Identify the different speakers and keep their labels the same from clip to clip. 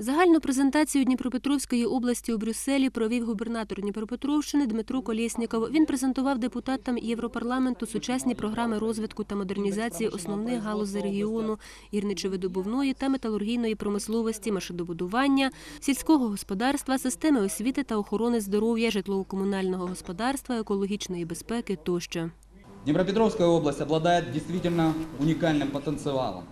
Speaker 1: Загальну презентацію Дніпропетровської області у Брюсселі провів губернатор Дніпропетровщини Дмитро Колєсніков. Він презентував депутатам Європарламенту сучасні програми розвитку та модернізації основних галузей регіону гірничо-видобувної та металургійної промисловості, машинобудування, сільського господарства, системи освіти та охорони здоров'я, житлово-комунального господарства, екологічної безпеки тощо.
Speaker 2: Днепропетровская область обладает действительно уникальным потенциалом.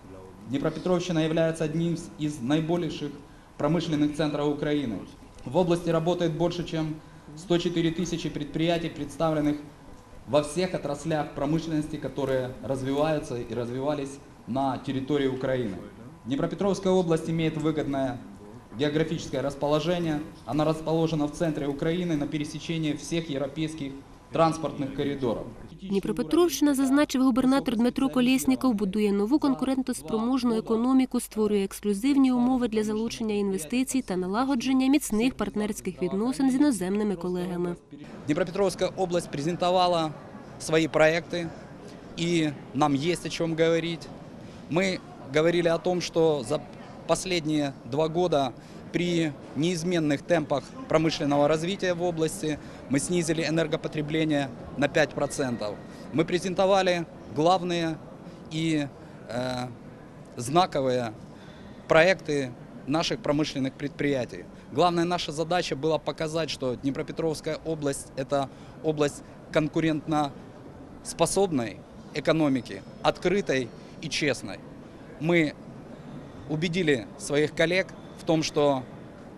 Speaker 2: Днепропетровщина является одним из наибольших промышленных центров Украины. В области работает больше, чем 104 тысячи предприятий, представленных во всех отраслях промышленности, которые развиваются и развивались на территории Украины. Днепропетровская область имеет выгодное географическое расположение. Она расположена в центре Украины на пересечении всех европейских транспортных коридоров.
Speaker 1: Дніпропетровщина, зазначив губернатор Дмитро Колєсніков, будує нову конкурентоспроможну економіку, створює ексклюзивні умови для залучення інвестицій та налагодження міцних партнерських відносин з іноземними колегами.
Speaker 2: Днепропетровская область презентовала свои проекты, и нам есть о чем говорить. Мы говорили о том, что за последние два года при неизменных темпах промышленного развития в области мы снизили энергопотребление на 5%. Мы презентовали главные и э, знаковые проекты наших промышленных предприятий. Главная наша задача была показать, что Днепропетровская область – это область конкурентно способной экономики, открытой и честной. Мы убедили своих коллег том, что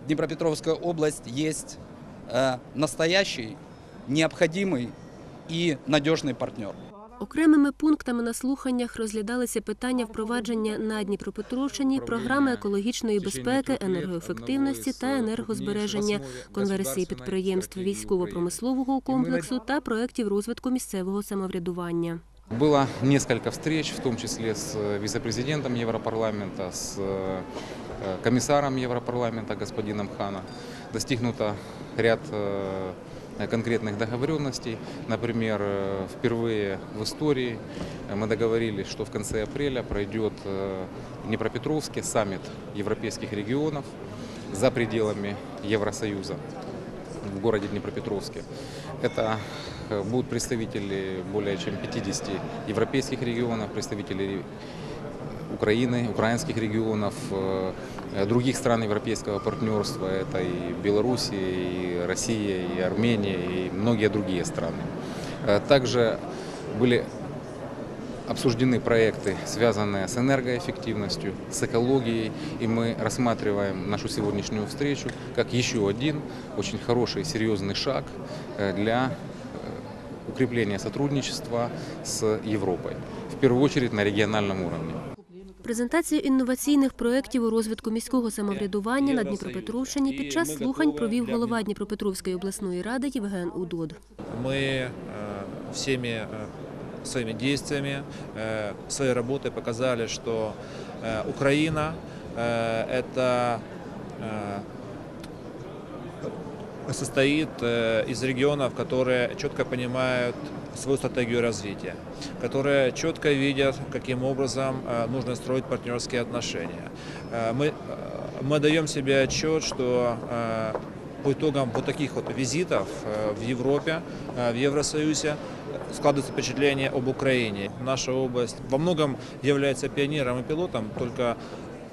Speaker 2: Днепропетровская область есть э, настоящий, необходимый и надежный партнер.
Speaker 1: Окремими пунктами на слуханнях розглядалися питання впровадження на Дніпропетровщині програми екологічної безпеки, енергоефективності та енергозбереження, конверсії підприємств військово-промислового комплексу та проєктів розвитку місцевого самоврядування.
Speaker 3: Было несколько встреч, в том числе с э, вице-президентом Европарламента, с э, комиссаром Европарламента господином Хана. Достигнуто ряд э, конкретных договоренностей. Например, э, впервые в истории мы договорились, что в конце апреля пройдет э, в саммит европейских регионов за пределами Евросоюза в городе Днепропетровске. Это э, будут представители более чем 50 европейских регионов, представители Украины, украинских регионов, э, других стран европейского партнерства. Это и Белоруссия, и Россия, и Армения, и многие другие страны. Э, Также были обсуждены проекты, связанные с энергоэффективностью, с экологией, и мы рассматриваем нашу сегодняшнюю встречу как еще один очень хороший, серьезный шаг э, для укрепления сотрудничества с Европой, в первую очередь на региональном уровне.
Speaker 1: Презентацію інноваційних проєктів у розвитку міського самоврядування на Дніпропетровщині під час слухань провів голова Дніпропетровської обласної ради Євген Удод.
Speaker 4: мы э, всеми э, своими действиями, э, своей работой показали, что э, Украина э, это э, состоит э, из регионов, которые четко понимают свою стратегию развития, которые четко видят, каким образом э, нужно строить партнерские отношения. Э, Мы, мы даем себе отчет, что по итогам вот таких вот визитов в Европе, в Евросоюзе складывается впечатление об Украине. Наша область во многом является пионером и пилотом, только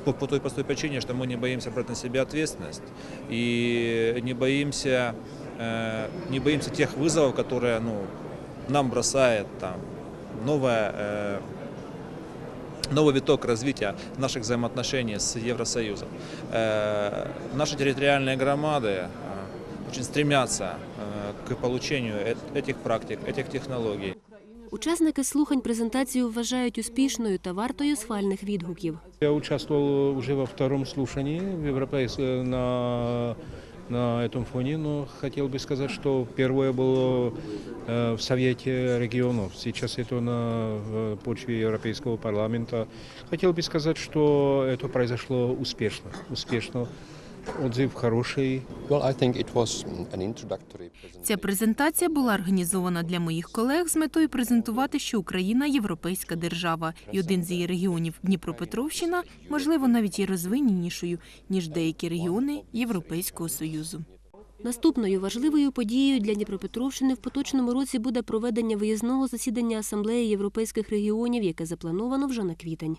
Speaker 4: по, по той простой причине, что мы не боимся брать на себя ответственность и не боимся, э, не боимся тех вызовов, которые ну, нам бросает там, новая э, новый виток развития наших взаимоотношений с Евросоюзом. Э, Наши территориальные громады э, очень стремятся э, к получению э- этих практик, этих технологий.
Speaker 1: Учасники слухань презентацію вважають успішною та вартою схвальних відгуків.
Speaker 5: Я участвовал уже во втором слушании в европейс... на, на этом фоне, но хотел бы сказать, что первое было э, в Совете регионов, сейчас это на э, почве Европейского парламента. Хотел бы сказать, что это произошло успешно, успешно. отзыв хороший.
Speaker 6: Well, I think it was an introductory presentation.
Speaker 7: Ця презентація була організована для моїх колег з метою презентувати, що Україна європейська держава, і один з її регіонів Дніпропетровщина, можливо, навіть є розвиненішою ніж деякі регіони Європейського союзу.
Speaker 1: Наступною важливою подією для Дніпропетровщини в поточному році буде проведення виїзного засідання Асамблеї європейських регіонів, яке заплановано вже на квітень.